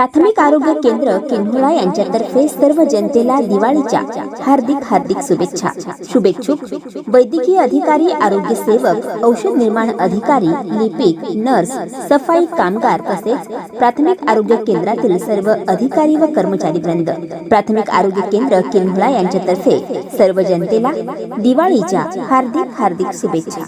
प्राथमिक आरोग्य केंद्र किन्होळा यांच्यातर्फे सर्व जनतेला दिवाळीच्या हार्दिक हार्दिक शुभेच्छा. शुभेच्छुक वैद्यकीय अधिकारी आरोग्य सेवक औषध निर्माण अधिकारी लिपिक नर्स सफाई कामगार तसेच प्राथमिक आरोग्य केंद्रातील सर्व अधिकारी व कर्मचारी वृंद. प्राथमिक आरोग्य केंद्र किन्होळा यांच्यातर्फे सर्व जनतेला दिवाळीच्या हार्दिक हार्दिक शुभेच्छा.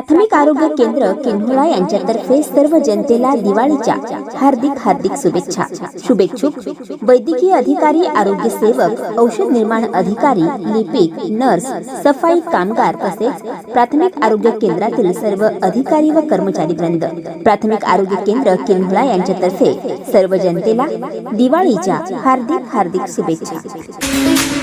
प्राथमिक आरोग्य केंद्र किन्होळा यांच्यातर्फे सर्व जनतेला दिवाळीच्या हार्दिक हार्दिक शुभेच्छा. शुभेच्छुक वैद्यकीय अधिकारी आरोग्य सेवक औषध निर्माण अधिकारी लिपिक नर्स सफाई कामगार तसेच प्राथमिक आरोग्य केंद्रातील सर्व अधिकारी व कर्मचारी वृंद प्राथमिक आरोग्य केंद्र किन्होळा यांच्यातर्फे सर्व जनतेला दिवाळीच्या हार्दिक हार्दिक शुभेच्छा.